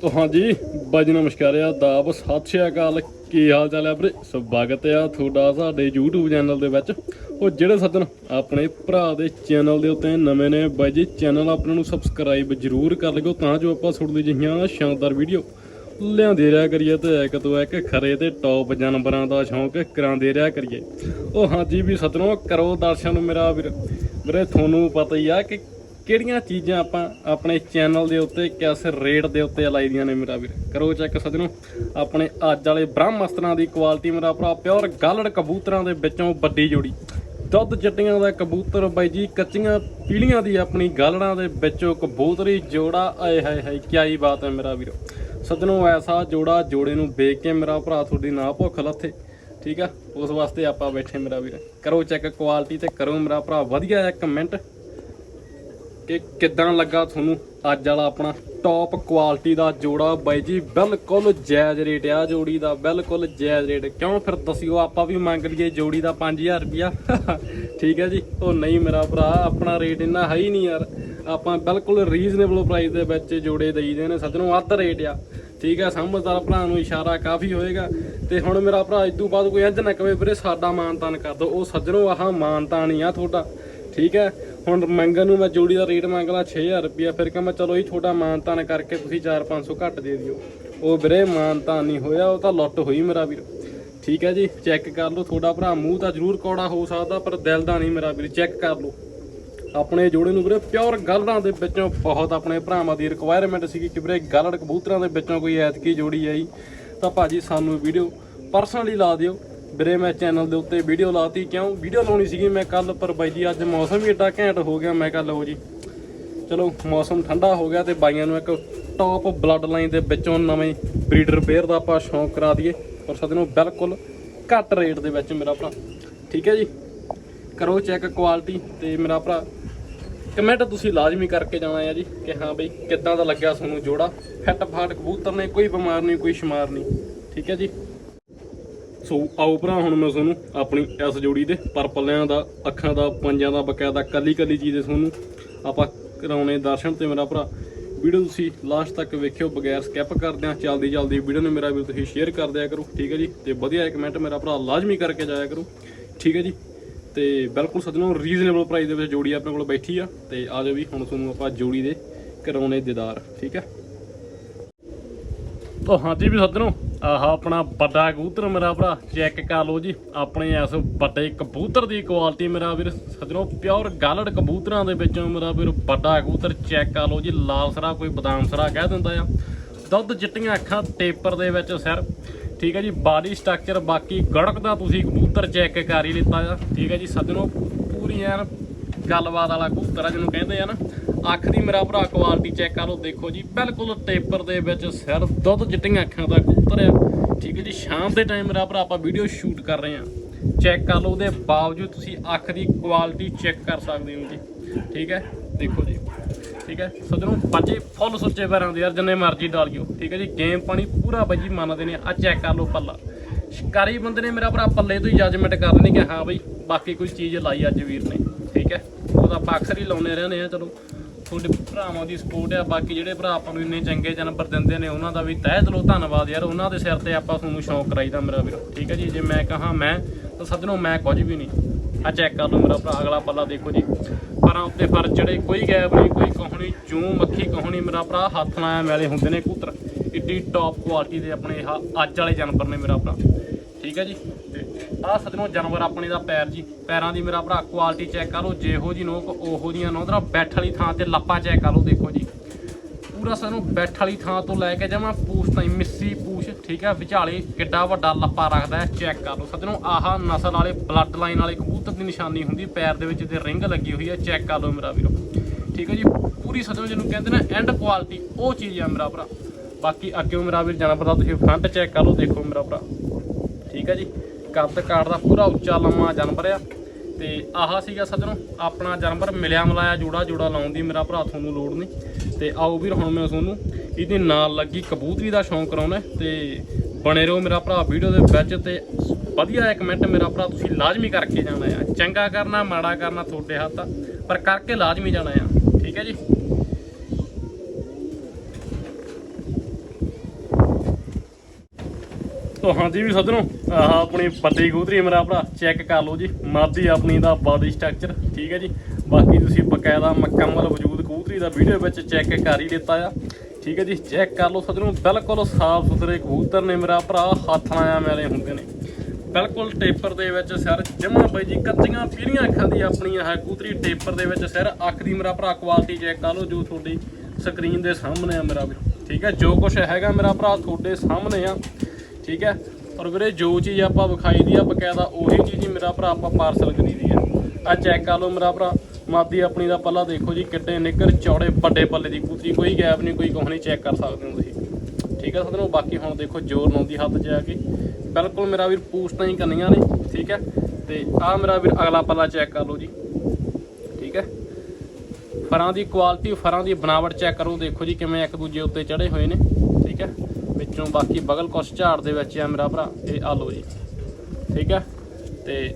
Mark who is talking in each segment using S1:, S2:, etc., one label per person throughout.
S1: ਤੋ ਹਾਂਜੀ, ਬਾਈ ਜੀ ਨਮਸਕਾਰ ਆ ਦਾਬ ਸਤਿ ਸ਼੍ਰੀ ਅਕਾਲ। ਕੀ ਹਾਲ ਚਾਲ ਹੈ ਵੀਰੇ? ਸਵਾਗਤ ਆ ਤੁਹਾਡਾ ਸਾਡੇ YouTube ਚੈਨਲ ਦੇ ਵਿੱਚ। ਉਹ ਜਿਹੜੇ ਸੱਜਣ ਆਪਣੇ ਭਰਾ ਦੇ ਚੈਨਲ ਦੇ ਉੱਤੇ ਨਵੇਂ ਨੇ, ਬਾਈ ਜੀ, ਚੈਨਲ ਆਪਣੇ ਨੂੰ ਸਬਸਕ੍ਰਾਈਬ ਜਰੂਰ ਕਰ ਲਿਓ, ਤਾਂ ਜੋ ਆਪਾਂ ਤੁਹਾਡੇ ਜਿਹੀਆਂ ਸ਼ਾਨਦਾਰ ਵੀਡੀਓ ਲਿਆਉਂਦੇ ਰਿਹਾ ਕਰੀਏ ਤੇ ਇੱਕ ਤੋਂ ਇੱਕ ਖਰੇ ਤੇ ਟੌਪ ਜਾਨਵਰਾਂ ਦਾ ਸ਼ੌਂਕ ਕਰਾਉਂਦੇ ਰਿਹਾ ਕਰੀਏ। ਉਹ ਹਾਂਜੀ ਵੀ ਸੱਜਣੋ, ਕਰੋ ਦਰਸ਼ਨ ਮੇਰਾ ਵੀਰ। ਵੀਰੇ, ਤੁਹਾਨੂੰ ਪਤਾ ਹੀ ਆ ਕਿ ਕਿਹੜੀਆਂ ਚੀਜ਼ਾਂ ਆਪਾਂ ਆਪਣੇ ਚੈਨਲ ਦੇ ਉੱਤੇ ਕਿਸ ਰੇਟ ਦੇ ਉੱਤੇ ਲਾਈ ਦੀਆਂ ਨੇ ਮੇਰਾ ਵੀਰ? ਕਰੋ ਚੈੱਕ ਸੱਜਣੋ। ਆਪਣੇ ਅੱਜ ਵਾਲੇ ਬ੍ਰਹਮਸਤਰਾਂ ਦੀ ਕੁਆਲਿਟੀ ਮੇਰਾ ਭਰਾ ਪਿਓਰ ਗਾਲੜ ਕਬੂਤਰਾਂ ਦੇ ਵਿੱਚੋਂ ਵੱਡੀ ਜੋੜੀ। ਦੁੱਧ ਚਿੱਟੀਆਂ ਦਾ ਕਬੂਤਰ ਬਾਈ ਜੀ, ਕੱਚੀਆਂ ਪੀਲੀਆਂ ਦੀ ਆਪਣੀ ਗਾਲੜਾਂ ਦੇ ਵਿੱਚੋਂ ਕਬੂਤਰੀ ਜੋੜਾ। ਆਏ ਹਾਏ ਹਾਏ ਕੀ ਹੀ ਬਾਤ ਹੈ ਮੇਰਾ ਵੀਰ। ਸੱਜਣੋ, ਐਸਾ ਜੋੜਾ ਜੋੜੇ ਨੂੰ ਵੇਖ ਕੇ ਮੇਰਾ ਭਰਾ ਤੁਹਾਡੀ ਨਾ ਭੁੱਖ ਲੱਥੇ। ਠੀਕ ਆ? ਉਸ ਵਾਸਤੇ ਆਪਾਂ ਬੈਠੇ ਮੇਰਾ ਵੀਰ। ਕਰੋ ਚੈੱਕ ਕੁਆਲਿਟੀ ਤੇ ਕਰੋ ਮੇਰਾ ਭਰਾ। ਵਧੀਆ ਜਿਹਾ ਕਮੈਂਟ ਕਿ ਕਿੱਦਾਂ ਲੱਗਾ ਤੁਹਾਨੂੰ ਅੱਜ ਵਾਲਾ ਆਪਣਾ ਟੌਪ ਕੁਆਲਿਟੀ ਦਾ ਜੋੜਾ? ਬਾਈ ਜੀ, ਬਿਲਕੁਲ ਜਾਇਜ਼ ਰੇਟ ਆ ਜੋੜੀ ਦਾ, ਬਿਲਕੁਲ ਜਾਇਜ਼ ਰੇਟ ਕਿਉਂ? ਫਿਰ ਦੱਸਿਓ, ਆਪਾਂ ਵੀ ਮੰਗ ਲਈਏ ਜੋੜੀ ਦਾ 5000 ਰੁਪਿਆ ਠੀਕ ਹੈ ਜੀ? ਉਹ ਨਹੀਂ ਮੇਰਾ ਭਰਾ, ਆਪਣਾ ਰੇਟ ਇੰਨਾ ਹੈ ਹੀ ਨਹੀਂ ਯਾਰ। ਆਪਾਂ ਬਿਲਕੁਲ ਰੀਜ਼ਨੇਬਲ ਪ੍ਰਾਈਸ ਦੇ ਵਿੱਚ ਜੋੜੇ ਦੇਈਦੇ ਨੇ, ਸੱਜਣੋਂ ਅੱਧ ਰੇਟ ਆ। ਠੀਕ ਹੈ, ਸਮਝਦਾਰ ਭਰਾ ਨੂੰ ਇਸ਼ਾਰਾ ਕਾਫੀ ਹੋਏਗਾ। ਤੇ ਹੁਣ ਮੇਰਾ ਭਰਾ ਇਦੋਂ ਬਾਅਦ ਕੋਈ ਇੰਜ ਨਾ ਕਵੇ, ਵੀਰੇ, ਸਾਡਾ ਮਾਨਤਾਨ ਕਰ ਦੋ ਉਹ ਸੱਜਣੋਂ, ਆਹ ਮਾਨਤਾਨ ਹੀ ਆ ਤੁਹਾਡਾ। ਠੀਕ ਹੈ? ਹੁਣ ਮੰਗਣ ਨੂੰ ਮੈਂ ਜੋੜੀ ਦਾ ਰੇਟ ਮੰਗ ਲਾ 6000 ਰੁਪਿਆ ਫਿਰ ਕਹਾਂ ਮੈਂ ਚਲੋ ਜੀ ਤੁਹਾਡਾ ਮਾਨਤਾਨ ਕਰਕੇ ਤੁਸੀਂ 4-500 ਘੱਟ ਦੇ ਦਿਓ। ਉਹ ਵੀਰੇ ਮਾਨਤਾਨ ਨਹੀਂ ਹੋਇਆ, ਉਹ ਤਾਂ ਲੁੱਟ ਹੋਈ ਮੇਰਾ ਵੀਰ। ਠੀਕ ਹੈ ਜੀ, ਚੈੱਕ ਕਰ ਲਓ, ਤੁਹਾਡਾ ਭਰਾ ਮੂੰਹ ਤਾਂ ਜ਼ਰੂਰ ਕੌੜਾ ਹੋ ਸਕਦਾ, ਪਰ ਦਿਲ ਦਾ ਨਹੀਂ ਮੇਰਾ ਵੀਰ, ਚੈੱਕ ਕਰ ਲਓ। ਆਪਣੇ ਜੋੜੇ ਨੂੰ ਵੀਰੇ ਪਿਓਰ ਗਲੜਾਂ ਦੇ ਵਿੱਚੋਂ ਬਹੁਤ ਆਪਣੇ ਭਰਾਵਾਂ ਦੀ ਰਿਕੁਆਇਰਮੈਂਟ ਸੀਗੀ ਕਿ ਵੀਰੇ ਗਲੜ ਕਬੂਤਰਾਂ ਦੇ ਵਿੱਚੋਂ ਕੋਈ ਐਤਕੀ ਜੋੜੀ ਆਈ। ਤਾਂ ਭਾਜੀ ਸਾਨੂੰ ਵੀਡੀਓ ਪਰਸਨਲੀ ਲਾ ਦਿਓ ਵੀਰੇ ਮੈਂ ਚੈਨਲ ਦੇ ਉੱਤੇ ਵੀਡੀਓ ਲਾਤੀ, ਕਿਉਂ? ਵੀਡੀਓ ਲਾਉਣੀ ਸੀਗੀ ਮੈਂ ਕੱਲ ਪਰ ਬਾਈ ਜੀ ਅੱਜ ਮੌਸਮ ਵੀ ਏਡਾ ਘੈਂਟ ਹੋ ਗਿਆ। ਮੈਂ ਕੱਲ ਹੋ ਜੀ, ਚਲੋ ਮੌਸਮ ਠੰਡਾ ਹੋ ਗਿਆ ਤੇ ਬਾਈਆਂ ਨੂੰ ਇੱਕ ਟੌਪ ਬਲੱਡ ਲਾਈਨ ਦੇ ਵਿੱਚੋਂ ਨਵੇਂ ਬਰੀਡਰ ਪੇਅਰ ਦਾ ਆਪਾਂ ਸ਼ੌਂਕ ਕਰਾ ਦਈਏ। ਪਰ ਸਦਨੋਂ ਬਿਲਕੁਲ ਘੱਟ ਰੇਟ ਦੇ ਵਿੱਚ ਮੇਰਾ ਭਰਾ। ਠੀਕ ਹੈ ਜੀ? ਕਰੋ ਚੈੱਕ ਕੁਆਲਿਟੀ ਤੇ ਮੇਰਾ ਭਰਾ ਕਮੈਂਟ ਤੁਸੀਂ ਲਾਜ਼ਮੀ ਕਰਕੇ ਜਾਣਾ ਹੈ ਜੀ ਕਿ ਹਾਂ ਬਈ, ਕਿੱਦਾਂ ਦਾ ਲੱਗਿਆ ਤੁਹਾਨੂੰ ਜੋੜਾ? ਫਿੱਟ ਫਾਟ ਕਬੂਤਰ ਨੇ, ਕੋਈ ਬਿਮਾਰ ਨਹੀਂ, ਕੋਈ ਸ਼ਮਾਰ ਨਹੀਂ। ਠੀਕ ਹੈ ਜੀ? ਸੋ ਆਓ ਭਰਾ, ਹੁਣ ਮੈਂ ਤੁਹਾਨੂੰ ਆਪਣੀ ਇਸ ਜੋੜੀ ਦੇ ਪਰ ਪੱਲਿਆਂ ਦਾ, ਅੱਖਾਂ ਦਾ, ਪੰਜਾਂ ਦਾ, ਬਕਾਇਦਾ, ਕੱਲੀ ਕੱਲੀ ਚੀਜ਼ ਦੇ ਤੁਹਾਨੂੰ ਆਪਾਂ ਕਰਾਉਣੇ ਦਰਸ਼ਨ ਤੇ ਮੇਰਾ ਭਰਾ। ਵੀਡੀਓ ਤੁਸੀਂ ਲਾਸਟ ਤੱਕ ਵੇਖਿਓ, ਬਗੈਰ ਸਕਿਪ ਕਰਦਿਆਂ, ਚੱਲਦੀ ਚੱਲਦੀ ਵੀਡੀਓ ਨੂੰ ਮੇਰਾ ਵੀ ਤੁਸੀਂ ਸ਼ੇਅਰ ਕਰ ਦਿਆ ਕਰੋ, ਠੀਕ ਹੈ ਜੀ? ਤੇ ਵਧੀਆ ਇੱਕ ਕਮੈਂਟ ਮੇਰਾ ਭਰਾ ਲਾਜ਼ਮੀ ਕਰਕੇ ਜਾਇਆ ਕਰੋ, ਠੀਕ ਹੈ ਜੀ? ਤੇ ਬਿਲਕੁਲ ਸੱਜਣੋ ਰੀਜ਼ਨੇਬਲ ਪ੍ਰਾਈਸ ਦੇ ਵਿੱਚ ਜੋੜੀ ਆਪਣੇ ਕੋਲ ਬੈਠੀ ਆ, ਤੇ ਆ ਜਾਓ ਵੀ ਹੁਣ ਤੁਹਾਨੂੰ ਆਪਾਂ ਜੋੜੀ ਦੇ ਕਰਾਉਣੇ ਦੀਦਾਰ, ਠੀਕ ਹੈ? ਉਹ ਹਾਂਜੀ ਵੀ ਸੱਜਣੋ, ਆਹ ਆਪਣਾ ਵੱਡਾ ਕਬੂਤਰ ਮੇਰਾ ਭਰਾ ਚੈੱਕ ਕਰ ਲਓ ਜੀ। ਆਪਣੇ ਇਸ ਵੱਡੇ ਕਬੂਤਰ ਦੀ ਕੁਆਲਿਟੀ ਮੇਰਾ ਵੀਰ, ਸੱਜਣੋ ਪਿਓਰ ਗਾਲੜ ਕਬੂਤਰਾਂ ਦੇ ਵਿੱਚੋਂ ਮੇਰਾ ਵੀਰ ਵੱਡਾ ਕਬੂਤਰ ਚੈੱਕ ਕਰ ਲਓ ਜੀ, ਲਾਲ ਸਰਾ ਕੋਈ ਬਦਾਮ ਸਰਾ ਕਹਿ ਦਿੰਦਾ ਆ। ਦੁੱਧ ਚਿੱਟੀਆਂ ਅੱਖਾਂ ਟੇਪਰ ਦੇ ਵਿੱਚ ਸਿਰ। ਠੀਕ ਹੈ ਜੀ ਬਾਡੀ ਸਟਰਕਚਰ ਬਾਕੀ ਗੜਕ ਦਾ ਤੁਸੀਂ ਕਬੂਤਰ ਚੈੱਕ ਕਰ ਹੀ ਲਿੱਤਾ ਆ। ਠੀਕ ਹੈ ਜੀ, ਸੱਜਣੋ, ਪੂਰੀ ਐਨ ਗੱਲਬਾਤ ਵਾਲਾ ਕਬੂਤਰ ਆ ਜਿਹਨੂੰ ਕਹਿੰਦੇ ਆ ਨਾ। ਅੱਖ ਦੀ ਮੇਰਾ ਭਰਾ ਕੁਆਲਿਟੀ ਚੈੱਕ ਕਰ ਲਓ, ਦੇਖੋ ਜੀ, ਬਿਲਕੁਲ ਟੇਪਰ ਦੇ ਵਿੱਚ ਸਿਰ ਦੁੱਧ ਚਿੱਟੀਆਂ ਅੱਖਾਂ ਦਾ ਕਬੂਤਰ ਆ ਠੀਕ ਹੈ ਜੀ, ਸ਼ਾਮ ਦੇ ਟਾਈਮ ਮੇਰਾ ਭਰਾ, ਆਪਾਂ ਵੀਡੀਓ ਸ਼ੂਟ ਕਰ ਰਹੇ ਆ ਚੈੱਕ ਕਰ ਲਓ, ਉਹਦੇ ਬਾਵਜੂਦ ਤੁਸੀਂ ਅੱਖ ਦੀ ਕੁਆਲਿਟੀ ਚੈੱਕ ਕਰ ਸਕਦੇ ਹੋ ਜੀ। ਠੀਕ ਹੈ, ਦੇਖੋ ਜੀ। ਠੀਕ ਹੈ, ਸੱਜਣੋ, ਬੱਚੇ ਫੁੱਲ ਸੁੱਚੇ ਪੈਰਾਂ ਦੇ ਯਾਰ, ਜਿੰਨੇ ਮਰਜ਼ੀ ਡਾਲਿਓ ਠੀਕ ਹੈ ਜੀ ਗੇਮ ਪਾਣੀ ਪੂਰਾ ਬੱਜੀ ਮੰਨਦੇ ਨੇ ਆ ਚੈੱਕ ਕਰ ਲਓ ਪੱਲਾ। ਸ਼ਿਕਾਰੀ ਬੰਦੇ ਨੇ ਮੇਰਾ ਭਰਾ ਪੱਲੇ ਤੋਂ ਹੀ ਜੱਜਮੈਂਟ ਕਰ ਲੈਣੀ ਕਿ ਹਾਂ ਬਈ, ਬਾਕੀ ਕੋਈ ਚੀਜ਼ ਲਾਈ ਅੱਜ ਵੀਰ ਨੇ। ਠੀਕ ਹੈ ਉਹ ਤਾਂ ਆਪਾਂ ਅਕਸਰ ਹੀ ਲਾਉਨੇ ਰਹਿੰਦੇ ਆ, ਚਲੋ। ਤੁਹਾਡੇ ਭਰਾਵਾਂ ਦੀ ਸਪੋਰਟ ਆ, ਬਾਕੀ ਜਿਹੜੇ ਭਰਾ ਆਪਾਂ ਨੂੰ ਇੰਨੇ ਚੰਗੇ ਜਾਨਵਰ ਦਿੰਦੇ ਨੇ, ਉਹਨਾਂ ਦਾ ਵੀ ਤਹਿ ਦਿਲੋਂ ਧੰਨਵਾਦ ਯਾਰ, ਉਹਨਾਂ ਦੇ ਸਿਰ ਤੇ ਆਪਾਂ ਤੁਹਾਨੂੰ ਸ਼ੌਕ ਕਰਾਈਦਾ ਮੇਰਾ ਵੀਰ, ਠੀਕ ਹੈ ਜੀ? ਜੇ ਮੈਂ ਕਹਾ ਮੈਂ, ਤਾਂ ਸੱਜਣੋ ਮੈਂ ਕੁਝ ਵੀ ਨਹੀਂ। ਆ ਚੈੱਕ ਕਰ ਲਓ ਮੇਰਾ ਭਰਾ, ਅਗਲਾ ਪੱਲਾ ਦੇਖੋ ਜੀ। ਪਰਾਂ ਉੱਤੇ ਫਰ ਚੜੇ ਕੋਈ ਗੈਪ ਨਹੀਂ, ਕੋਈ ਕਹਾਣੀ ਜੂ ਮੱਖੀ ਕਹਾਣੀ ਮੇਰਾ ਭਰਾ, ਹੱਥ ਲਾਇਆ ਮੈਲੇ ਹੁੰਦੇ ਨੇ ਕੂਤਰ। ਇੱਡੀ ਟੌਪ ਕੁਆਲਿਟੀ ਦੇ ਆਪਣੇ ਅੱਜ ਵਾਲੇ ਜਾਨਵਰ ਨੇ ਮੇਰਾ ਭਰਾ। ਠੀਕ ਹੈ ਜੀ? ਤੇ ਆਹ ਸੱਜਣੋ ਜਾਨਵਰ ਆਪਣੇ ਦਾ ਪੈਰ ਜੀ, ਪੈਰਾਂ ਦੀ ਮੇਰਾ ਭਰਾ ਕੁਆਲਿਟੀ ਚੈੱਕ ਕਰ ਲਓ, ਜਿਹੋ ਜੀ ਨੋਕ, ਉਹੋ ਜੀਆਂ ਨੋਦਰਾ ਬੈਠ ਵਾਲੀ ਥਾਂ ਤੇ ਲੱਪਾ ਚੈੱਕ ਕਰ ਲਓ ਦੇਖੋ ਜੀ। ਪੂਰਾ ਸਾਨੂੰ ਬੈਠ ਵਾਲੀ ਥਾਂ ਤੋਂ ਲੈ ਕੇ ਜਾਵਾਂ ਪੂਛ ਤਾਈ ਮਿੱਸੀ ਪੂਛ, ਠੀਕ ਹੈ? ਵਿਚਾਲੇ ਕਿੱਡਾ ਵੱਡਾ ਲੱਪਾ ਰੱਖਦਾ ਹੈ ਚੈੱਕ ਕਰ ਲਓ। ਸੱਜਣੋ ਆਹ ਨਸਲ ਵਾਲੇ ਬਲੱਡ ਲਾਈਨ ਵਾਲੇ ਕਬੂਤਰ ਦੀ ਨਿਸ਼ਾਨੀ ਹੁੰਦੀ, ਪੈਰ ਦੇ ਵਿੱਚ ਤੇ ਰਿੰਗ ਲੱਗੀ ਹੋਈ ਹੈ ਚੈੱਕ ਕਰ ਲਓ ਮੇਰਾ ਵੀਰੋ। ਠੀਕ ਹੈ ਜੀ? ਪੂਰੀ ਸੱਜਣੋ ਜਿਹਨੂੰ ਕਹਿੰਦੇ ਨਾ ਐਂਡ ਕੁਆਲਿਟੀ ਉਹ ਚੀਜ਼ ਆ ਮੇਰਾ ਭਰਾ। ਬਾਕੀ ਅੱਗੇ ਮੇਰਾ ਵੀਰ ਜਾਣਾ ਪਤਾ ਤੁਸੀਂ ਫਰੰਟ ਚੈੱਕ ਕਰ ਲਓ, ਦੇਖੋ ਮੇਰਾ ਭਰਾ। ਠੀਕ ਹੈ ਜੀ। ਕੱਦ ਕਾਟ ਦਾ ਪੂਰਾ ਉੱਚਾ ਲੰਮਾ ਜਾਨਵਰ ਆ। ਤੇ ਆਹਾ ਸੀਗਾ ਸੱਜਣੋ, ਆਪਣਾ ਜਾਨਵਰ ਮਿਲਿਆ ਮਲਾਇਆ ਜੋੜਾ ਜੋੜਾ ਲਾਉਣ ਦੀ ਮੇਰਾ ਭਰਾ ਤੁਹਾਨੂੰ ਲੋੜ ਨਹੀਂ। ਤੇ ਆਓ ਵੀਰ, ਹੁਣ ਮੈਂ ਤੁਹਾਨੂੰ ਇਹਦੇ ਨਾਲ ਲੱਗੀ ਕਬੂਤਰੀ ਦਾ ਸ਼ੌਂਕ ਕਰਾਉਣਾ। ਤੇ ਬਣੇ ਰਹੋ ਮੇਰਾ ਭਰਾ ਵੀਡੀਓ ਦੇ ਵਿੱਚ ਤੇ ਵਧੀਆ ਇੱਕ ਕਮੈਂਟ ਮੇਰਾ ਭਰਾ ਤੁਸੀਂ ਲਾਜ਼ਮੀ ਕਰਕੇ ਜਾਣਾ ਆ। ਚੰਗਾ ਕਰਨਾ, ਮਾੜਾ ਕਰਨਾ ਤੁਹਾਡੇ ਹੱਥ ਆ, ਪਰ ਕਰਕੇ ਲਾਜ਼ਮੀ ਜਾਣਾ ਆ। ਠੀਕ ਹੈ ਜੀ। ਤੋ ਹਾਂਜੀ ਵੀ ਸੱਜਣੋ, ਆਹ ਆਪਣੀ ਵੱਡੀ ਕਬੂਤਰੀ ਮੇਰਾ ਭਰਾ ਚੈੱਕ ਕਰ ਲਓ ਜੀ, ਮਾਦੀ ਆਪਣੀ ਦਾ ਬਾਡੀ ਸਟਰਕਚਰ ਠੀਕ ਹੈ ਜੀ। ਬਾਕੀ ਤੁਸੀਂ ਬਕਾਇਦਾ ਮੁਕੰਮਲ ਵਜੂਦ ਕੂਤਰੀ ਦਾ ਵੀਡੀਓ ਵਿੱਚ ਚੈੱਕ ਕਰ ਹੀ ਦਿੱਤਾ ਆ, ਠੀਕ ਹੈ ਜੀ। ਚੈੱਕ ਕਰ ਲਓ ਸੱਜਣੋ, ਬਿਲਕੁਲ ਸਾਫ਼ ਸੁਥਰੇ ਕਬੂਤਰ ਨੇ ਮੇਰਾ ਭਰਾ, ਹੱਥ ਨਾਲ ਮੈਲੇ ਹੁੰਦੇ ਨੇ। ਬਿਲਕੁਲ ਟੇਪਰ ਦੇ ਵਿੱਚ ਸਿਰ, ਜਮਾ ਬਾਈ ਜੀ, ਕੱਚੀਆਂ ਪੀਰੀਆਂ ਅੱਖਾਂ ਦੀ ਆਪਣੀ ਆਹ ਕੂਤਰੀ ਟੇਪਰ ਦੇ ਵਿੱਚ ਸਿਰ, ਅੱਖ ਦੀ ਮੇਰਾ ਭਰਾ ਕੁਆਲਿਟੀ ਚੈੱਕ ਕਰ ਲਓ, ਜੋ ਤੁਹਾਡੀ ਸਕਰੀਨ ਦੇ ਸਾਹਮਣੇ ਆ ਮੇਰਾ ਵੀ ਠੀਕ ਹੈ। ਜੋ ਕੁਝ ਹੈਗਾ ਮੇਰਾ ਭਰਾ ਤੁਹਾਡੇ ਸਾਹਮਣੇ ਆ। ਠੀਕ ਹੈ? ਔਰ ਵੀਰੇ, ਜੋ ਚੀਜ਼ ਆਪਾਂ ਵਿਖਾਈ ਦੀ ਆ, ਬਕਾਇਦਾ ਉਹੀ ਚੀਜ਼ ਹੀ ਮੇਰਾ ਭਰਾ ਆਪਾਂ ਪਾਰਸਲ ਕਰੀਦੀ ਆ ਆ ਚੈੱਕ ਕਰ ਲਓ ਮੇਰਾ ਭਰਾ। ਮਾਦੀ ਆਪਣੀ ਦਾ ਪੱਲਾ ਦੇਖੋ ਜੀ, ਕਿੱਡੇ ਨਿੱਕਰ ਚੌੜੇ, ਵੱਡੇ ਪੱਲੇ ਦੀ ਕਬੂਤਰੀ ਕੋਈ ਗੈਪ ਨਹੀਂ, ਕੋਈ ਕੁਛ ਨਹੀਂ ਚੈੱਕ ਕਰ ਸਕਦੇ ਹੋ ਤੁਸੀਂ। ਠੀਕ ਹੈ ਸਦਨੋ ਬਾਕੀ ਹੁਣ ਦੇਖੋ ਜ਼ੋਰ ਲਾਉਂਦੀ ਹੱਥ 'ਚ ਆ ਕੇ। ਬਿਲਕੁਲ ਮੇਰਾ ਵੀਰ ਪੂਸਟਾਂ ਹੀ ਕਰਨੀਆਂ ਨੇ, ਠੀਕ ਹੈ? ਤੇ ਆ ਮੇਰਾ ਵੀਰ ਅਗਲਾ ਪੱਲਾ ਚੈੱਕ ਕਰ ਲਓ ਜੀ। ਠੀਕ ਹੈ? ਫਰਾਂ ਦੀ ਕੁਆਲਿਟੀ ਫਰਾਂ ਦੀ ਬਣਾਵਟ ਚੈੱਕ ਕਰੋ, ਦੇਖੋ ਜੀ ਕਿਵੇਂ ਇੱਕ ਦੂਜੇ ਉੱਤੇ ਚੜੇ ਹੋਏ ਨੇ। ਠੀਕ ਹੈ? ਵਿੱਚੋਂ ਬਾਕੀ ਬਗਲ ਕੁਛ ਝਾੜ ਦੇ ਵਿੱਚ ਆ ਮੇਰਾ ਭਰਾ, ਇਹ ਆ ਲਓ ਜੀ। ਠੀਕ ਹੈ? ਤੇ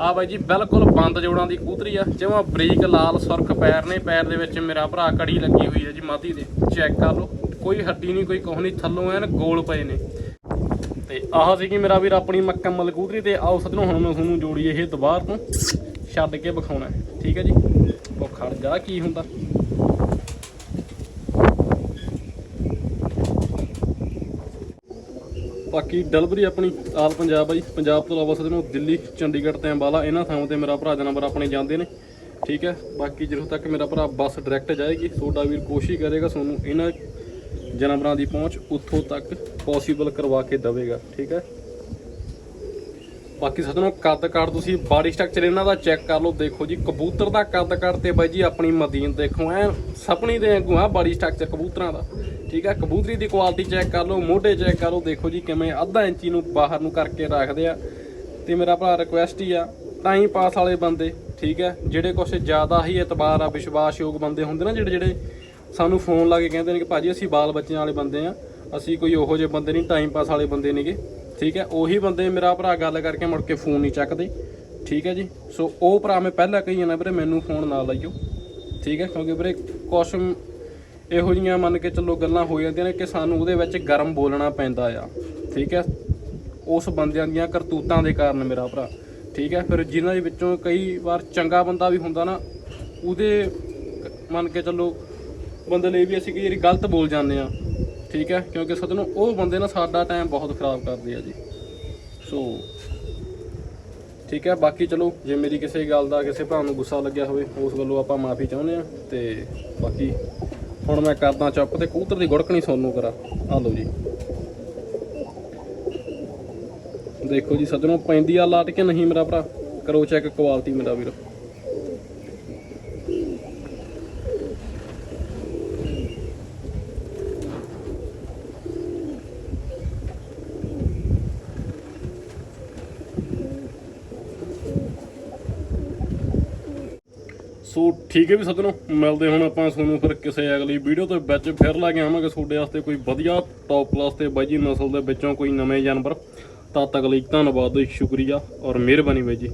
S1: ਆ ਬਾਈ ਜੀ, ਬਿਲਕੁਲ ਬੰਦ ਜੋੜਾਂ ਦੀ ਕੂਤਰੀ ਆ। ਜਿਵੇਂ ਬਰੀਕ ਲਾਲ ਸੁਰਖ ਪੈਰ ਨੇ, ਪੈਰ ਦੇ ਵਿੱਚ ਮੇਰਾ ਭਰਾ ਕੜੀ ਲੱਗੀ ਹੋਈ ਹੈ ਜੀ ਮਾਦੀ ਦੇ। ਚੈੱਕ ਕਰ ਲਓ, ਕੋਈ ਹੱਡੀ ਨਹੀਂ, ਕੋਈ ਕੁਛ ਨਹੀਂ, ਥੱਲੋਂ ਐਨ ਗੋਲ ਪਏ ਨੇ। ਤੇ ਆਹ ਸੀਗੀ ਮੇਰਾ ਵੀਰ ਆਪਣੀ ਮੁਕੰਮਲ ਕੂਤਰੀ ਤੇ ਆਓ ਸੱਜਣੋ, ਹੁਣ ਮੈਂ ਤੁਹਾਨੂੰ ਜੋੜੀ ਇਹ ਦੁਬਾਰ ਤੋਂ। ਛੱਡ ਕੇ ਵਿਖਾਉਣਾ ਠੀਕ ਹੈ ਜੀ? ਉਹ ਖੜ ਜਾ, ਕੀ ਹੁੰਦਾ? ਬਾਕੀ ਡਲਵਰੀ ਆਪਣੀ ਆਲ ਪੰਜਾਬ ਆ ਜੀ। ਪੰਜਾਬ ਤੋਂ ਇਲਾਵਾ ਸੱਜਣੋ ਦਿੱਲੀ, ਚੰਡੀਗੜ੍ਹ ਤੇ ਅੰਬਾਲਾ ਇਹਨਾਂ ਥਾਵਾਂ ਤੇ ਮੇਰਾ ਭਰਾ ਜਨਵਰ ਆਪਣੇ ਜਾਂਦੇ ਨੇ। ਠੀਕ ਹੈ। ਬਾਕੀ ਜਦੋਂ ਤੱਕ ਮੇਰਾ ਭਰਾ ਬੱਸ ਡਾਇਰੈਕਟ ਜਾਏਗੀ, ਤੁਹਾਡਾ ਵੀਰ ਕੋਸ਼ਿਸ਼ ਕਰੇਗਾ ਤੁਹਾਨੂੰ ਇਹਨਾਂ ਜਾਨਵਰਾਂ ਦੀ ਪਹੁੰਚ ਉੱਥੋਂ ਤੱਕ ਪੋਸੀਬਲ ਕਰਵਾ ਕੇ ਦੇਵੇਗਾ। ਠੀਕ ਹੈ। ਬਾਕੀ ਸੱਜਣੋ ਕੱਦ ਕਾਠ ਤੁਸੀਂ ਬਾਡੀ ਸਟਰਕਚਰ ਇਹਨਾਂ ਦਾ ਚੈੱਕ ਕਰ ਲਓ। ਦੇਖੋ ਜੀ, ਕਬੂਤਰ ਦਾ ਕੱਦ ਕਾਠ ਤੇ ਬਾਈ ਜੀ ਆਪਣੀ ਮਦੀਨ ਦੇਖੋ ਐ ਸਪਣੀ ਦੇ ਵਾਂਗੂ ਆ ਬਾਡੀ ਸਟਰਕਚਰ ਕਬੂਤਰਾਂ ਦਾ। ਠੀਕ ਹੈ ਕਬੂਤਰੀ ਦੀ ਕੁਆਲਿਟੀ ਚੈੱਕ ਕਰ ਲਓ, ਮੋਢੇ ਚੈੱਕ ਕਰ ਲਓ, ਦੇਖੋ ਜੀ ਕਿਵੇਂ ਅੱਧਾ ਇੰਚੀ ਨੂੰ ਬਾਹਰ ਨੂੰ ਕਰਕੇ ਰੱਖਦੇ ਆ। ਤੇ ਮੇਰਾ ਭਰਾ ਰਿਕੁਐਸਟ ਹੀ ਆ ਟਾਈਮ ਪਾਸ ਵਾਲੇ ਬੰਦੇ, ਠੀਕ ਹੈ ਜਿਹੜੇ ਕੁਛ ਜ਼ਿਆਦਾ ਹੀ ਇਤਬਾਰ ਆ, ਵਿਸ਼ਵਾਸਯੋਗ ਬੰਦੇ ਹੁੰਦੇ ਨਾ ਜਿਹੜੇ ਜਿਹੜੇ ਸਾਨੂੰ ਫੋਨ ਲਾ ਕੇ ਕਹਿੰਦੇ ਨੇ ਕਿ ਭਾਜੀ ਅਸੀਂ ਬਾਲ ਬੱਚਿਆਂ ਵਾਲੇ ਬੰਦੇ ਆ, ਅਸੀਂ ਕੋਈ ਉਹੋ ਜਿਹੇ ਬੰਦੇ ਨਹੀਂ ਟਾਈਮ ਪਾਸ ਵਾਲੇ ਬੰਦੇ ਨੇਗੇ ਠੀਕ ਹੈ ਉਹੀ ਬੰਦੇ ਮੇਰਾ ਭਰਾ ਗੱਲ ਕਰਕੇ ਮੁੜ ਕੇ ਫੋਨ ਨਹੀਂ ਚੱਕਦੇ, ਠੀਕ ਹੈ ਜੀ? ਸੋ ਉਹ ਭਰਾ ਮੈਂ ਪਹਿਲਾਂ ਕਹੀ ਜਾਂਦਾ ਵੀਰੇ, ਮੈਨੂੰ ਫੋਨ ਨਾ ਲਾਈਓ, ਠੀਕ ਹੈ ਕਿਉਂਕਿ ਵੀਰੇ ਕੁਛ ਇਹੋ ਜੀਆਂ ਮੰਨ ਕੇ ਚੱਲੋ ਗੱਲਾਂ ਹੋ ਜਾਂਦੀਆਂ ਨੇ ਕਿ ਸਾਨੂੰ ਉਹਦੇ ਵਿੱਚ ਗਰਮ ਬੋਲਣਾ ਪੈਂਦਾ ਆ, ਠੀਕ ਹੈ? ਉਸ ਬੰਦਿਆਂ ਦੀਆਂ ਕਰਤੂਤਾਂ ਦੇ ਕਾਰਨ ਮੇਰਾ ਭਰਾ, ਠੀਕ ਹੈ? ਫਿਰ ਜਿਨ੍ਹਾਂ ਦੇ ਵਿੱਚੋਂ ਕਈ ਵਾਰ ਚੰਗਾ ਬੰਦਾ ਵੀ ਹੁੰਦਾ ਨਾ, ਉਹਦੇ ਮੰਨ ਕੇ ਚੱਲੋ ਬੰਦੇ ਲਈ ਵੀ ਅਸੀਂ ਕਈ ਵਾਰੀ ਗਲਤ ਬੋਲ ਜਾਂਦੇ ਆ ਠੀਕ ਹੈ? ਕਿਉਂਕਿ ਸੱਜਣੋ, ਉਹ ਬੰਦੇ ਨਾ ਸਾਡਾ ਟਾਈਮ ਬਹੁਤ ਖਰਾਬ ਕਰਦੇ ਆ ਜੀ। ਸੋ ਠੀਕ ਹੈ? ਬਾਕੀ ਚਲੋ, ਜੇ ਮੇਰੀ ਕਿਸੇ ਗੱਲ ਦਾ ਕਿਸੇ ਭਰਾ ਨੂੰ ਗੁੱਸਾ ਲੱਗਿਆ ਹੋਵੇ, ਉਸ ਵੱਲੋਂ ਆਪਾਂ ਮਾਫੀ ਚਾਹੁੰਦੇ ਆ ਤੇ ਬਾਕੀ ਹੁਣ ਮੈਂ ਕਰਦਾ ਚੁੱਪ ਤੇ ਕਬੂਤਰ ਦੀ ਗੁੜਕਣੀ ਸੋਨੂੰ ਕਰਾ। ਆ ਲਓ ਜੀ। ਦੇਖੋ ਜੀ, ਸੱਜਣੋ, ਪੈਂਦੀ ਆ ਲਾਟ ਕੇ ਨਹੀਂ ਮੇਰਾ ਭਰਾ? ਕਰੋ ਚੈੱਕ ਕੁਆਲਿਟੀ ਮੇਰਾ ਵੀਰ। ਸੋ ਠੀਕ ਹੈ ਵੀ ਸੱਜਣੋ ਮਿਲਦੇ ਹੁਣ ਆਪਾਂ ਤੁਹਾਨੂੰ ਫਿਰ ਕਿਸੇ ਅਗਲੀ ਵੀਡੀਓ ਤੋਂ ਵਿੱਚ। ਫਿਰ ਲੈ ਕੇ ਆਵਾਂਗੇ ਤੁਹਾਡੇ ਵਾਸਤੇ ਕੋਈ ਵਧੀਆ ਟੌਪ ਕਲਾਸ ਤੇ ਬਾਈ ਜੀ ਨਸਲ ਦੇ ਵਿੱਚੋਂ ਕੋਈ ਨਵੇਂ ਜਾਨਵਰ। ਤਦ ਤੱਕ ਲਈ ਧੰਨਵਾਦ, ਸ਼ੁਕਰੀਆ ਔਰ ਮਿਹਰਬਾਨੀ ਬਾਈ ਜੀ।